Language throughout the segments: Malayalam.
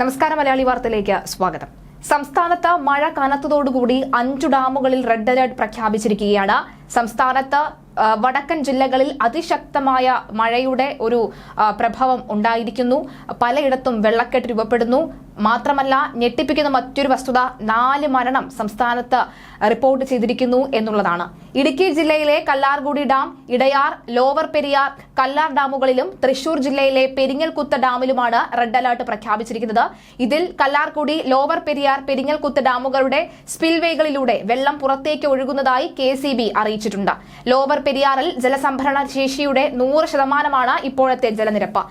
നമസ്കാരം മലയാളി വാർത്തയിലേക്ക് സ്വാഗതം. സംസ്ഥാനത്ത് മഴ കനത്തതോടുകൂടി അഞ്ചു ഡാമുകളിൽ റെഡ് അലർട്ട് പ്രഖ്യാപിച്ചിരിക്കുകയാണ്. സംസ്ഥാനത്ത് വടക്കൻ ജില്ലകളിൽ അതിശക്തമായ മഴയുടെ ഒരു പ്രഭാവം ഉണ്ടായിരിക്കുന്നു. പലയിടത്തും വെള്ളക്കെട്ട് രൂപപ്പെടുന്നു. മാത്രമല്ല ഞെട്ടിപ്പിക്കുന്ന മറ്റൊരു വസ്തുത നാല് മരണം സംസ്ഥാനത്ത് റിപ്പോർട്ട് ചെയ്തിരിക്കുന്നു എന്നുള്ളതാണ്. ഇടുക്കി ജില്ലയിലെ കല്ലാർകുടി ഡാം ഇടയാർ ലോവർ പെരിയാർ കല്ലാർ ഡാമുകളിലും തൃശൂർ ജില്ലയിലെ പെരിങ്ങൽകുത്ത് ഡാമിലുമാണ് റെഡ് അലർട്ട് പ്രഖ്യാപിച്ചിരിക്കുന്നത്. ഇതിൽ കല്ലാർകുടി ലോവർ പെരിയാർ പെരിങ്ങൽകുത്ത് ഡാമുകളുടെ സ്പിൽവേകളിലൂടെ വെള്ളം പുറത്തേക്ക് ഒഴുകുന്നതായി കെ അറിയിച്ചിട്ടുണ്ട്. ലോവർ പെരിയാറിൽ ജലസംഭരണ ശേഷിയുടെ നൂറ് ശതമാനമാണ് ഇപ്പോഴത്തെ ജലനിരപ്പ്.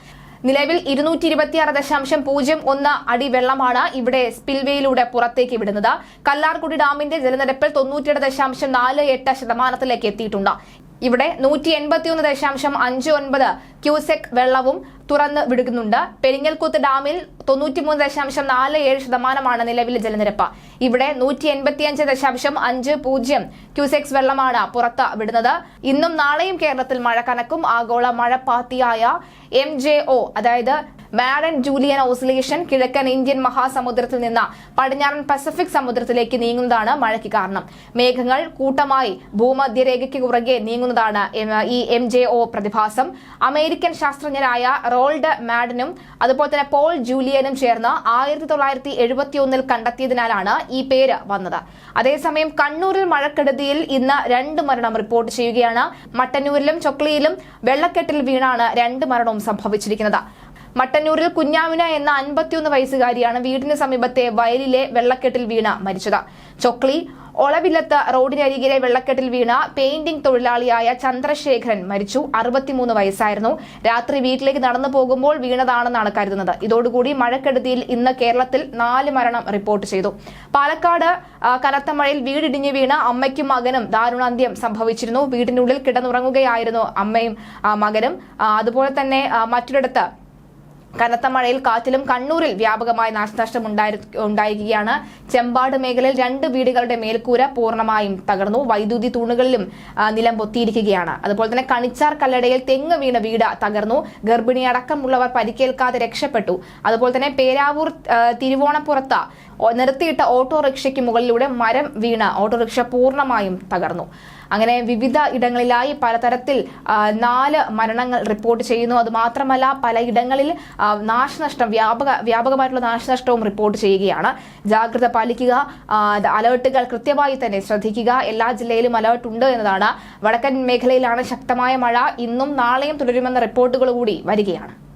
നിലവിൽ ഇരുന്നൂറ്റി ഇരുപത്തിയാറ് ദശാംശം പൂജ്യം ഒന്ന് അടി വെള്ളമാണ് ഇവിടെ സ്പിൽവേയിലൂടെ പുറത്തേക്ക് വിടുന്നത്. കല്ലാർകുടി ഡാമിന്റെ ജലനിരപ്പിൽ തൊണ്ണൂറ്റിയേഴ് ദശാംശം നാല് എട്ട് ശതമാനത്തിലേക്ക് എത്തിയിട്ടുണ്ട്. ഇവിടെ നൂറ്റി എൺപത്തിയൊന്ന് ദശാംശം അഞ്ച് ഒൻപത് ക്യൂസെക് വെള്ളവും തുറന്ന് വിടുന്നുണ്ട്. പെരിങ്ങൽകൂത്ത് ഡാമിൽ തൊണ്ണൂറ്റിമൂന്ന് ദശാംശം നാല് ഏഴ് ശതമാനമാണ് നിലവിലെ ജലനിരപ്പ്. ഇവിടെ നൂറ്റി എൺപത്തിയഞ്ച് ദശാംശം അഞ്ച് പൂജ്യം ക്യൂസെക്സ് വെള്ളമാണ് പുറത്ത് വിടുന്നത്. ഇന്നും നാളെയും കേരളത്തിൽ മഴ കനക്കും. ആഗോള മഴപ്പാത്തിയായ എം ജെ ഒ അതായത് മാഡൻ ജൂലിയൻ ഓസിലേഷൻ കിഴക്കൻ ഇന്ത്യൻ മഹാസമുദ്രത്തിൽ നിന്ന് പടിഞ്ഞാറൻ പസഫിക് സമുദ്രത്തിലേക്ക് നീങ്ങുന്നതാണ് മഴയ്ക്ക് കാരണം. മേഘങ്ങൾ കൂട്ടമായി ഭൂമധ്യരേഖയ്ക്ക് കുറുകെ നീങ്ങുന്നതാണ് ഈ എം ജെ ഒ പ്രതിഭാസം. അമേരിക്കൻ ശാസ്ത്രജ്ഞരായ റോൾഡ് മാഡനും അതുപോലെ തന്നെ പോൾ ജൂലിയനും ചേർന്ന് ആയിരത്തി തൊള്ളായിരത്തി എഴുപത്തിയൊന്നിൽ കണ്ടെത്തിയതിനാലാണ് ഈ പേര് വന്നത്. അതേസമയം കണ്ണൂരിൽ മഴക്കെടുതിയിൽ ഇന്ന് രണ്ട് മരണം റിപ്പോർട്ട് ചെയ്യുകയാണ്. മട്ടന്നൂരിലും ചൊക്ലിയിലും വെള്ളക്കെട്ടിൽ വീണാണ് രണ്ട് മരണവും സംഭവിച്ചിരിക്കുന്നത്. മട്ടന്നൂരിൽ കുഞ്ഞാമിന എന്ന അൻപത്തിയൊന്ന് വയസ്സുകാരിയാണ് വീടിന് സമീപത്തെ വയലിലെ വെള്ളക്കെട്ടിൽ വീണ മരിച്ചത്. ചൊക്ലി ഒളവില്ലത്ത് റോഡിനരികിലെ വെള്ളക്കെട്ടിൽ വീണ പെയിന്റിംഗ് തൊഴിലാളിയായ ചന്ദ്രശേഖരൻ മരിച്ചു. അറുപത്തിമൂന്ന് വയസ്സായിരുന്നു. രാത്രി വീട്ടിലേക്ക് നടന്നു പോകുമ്പോൾ വീണതാണെന്നാണ് കരുതുന്നത്. ഇതോടുകൂടി മഴക്കെടുതിയിൽ ഇന്ന് കേരളത്തിൽ നാല് മരണം റിപ്പോർട്ട് ചെയ്തു. പാലക്കാട് കനത്ത മഴയിൽ വീടിടിഞ്ഞു വീണ അമ്മയ്ക്കും മകനും ദാരുണാന്ത്യം സംഭവിച്ചിരുന്നു. വീടിനുള്ളിൽ കിടന്നുറങ്ങുകയായിരുന്നു അമ്മയും മകനും. അതുപോലെ തന്നെ മറ്റൊരിടത്ത് കനത്ത മഴയിൽ കാറ്റിലും കണ്ണൂരിൽ വ്യാപകമായ നാശനഷ്ടം ഉണ്ടായി- ഉണ്ടായിരിക്കുകയാണ്. ചെമ്പാട് മേഖലയിൽ രണ്ട് വീടുകളുടെ മേൽക്കൂര പൂർണമായും തകർന്നു. വൈദ്യുതി തൂണുകളിലും നിലം പൊത്തിയിരിക്കുകയാണ്. അതുപോലെ തന്നെ കണിച്ചാർ കല്ലടയിൽ തെങ്ങ് വീണ വീട് തകർന്നു. ഗർഭിണി അടക്കമുള്ളവർ പരിക്കേൽക്കാതെ രക്ഷപ്പെട്ടു. അതുപോലെ തന്നെ പേരാവൂർ തിരുവോണപ്പുറത്ത് നിർത്തിയിട്ട ഓട്ടോറിക്ഷയ്ക്ക് മുകളിലൂടെ മരം വീണ ഓട്ടോറിക്ഷ പൂർണമായും തകർന്നു. അങ്ങനെ വിവിധ ഇടങ്ങളിലായി പലതരത്തിൽ നാല് മരണങ്ങൾ റിപ്പോർട്ട് ചെയ്യുന്നു. അതുമാത്രമല്ല പലയിടങ്ങളിൽ നാശനഷ്ടം വ്യാപക വ്യാപകമായിട്ടുള്ള നാശനഷ്ടവും റിപ്പോർട്ട് ചെയ്യുകയാണ്. ജാഗ്രത പാലിക്കുക അലേർട്ടുകൾ കൃത്യമായി തന്നെ ശ്രദ്ധിക്കുക. എല്ലാ ജില്ലയിലും അലേർട്ട് ഉണ്ട് എന്നതാണ്. വടക്കൻ മേഖലയിലാണ് ശക്തമായ മഴ. ഇന്നും നാളെയും തുടരുമെന്ന റിപ്പോർട്ടുകൾ കൂടി വരികയാണ്.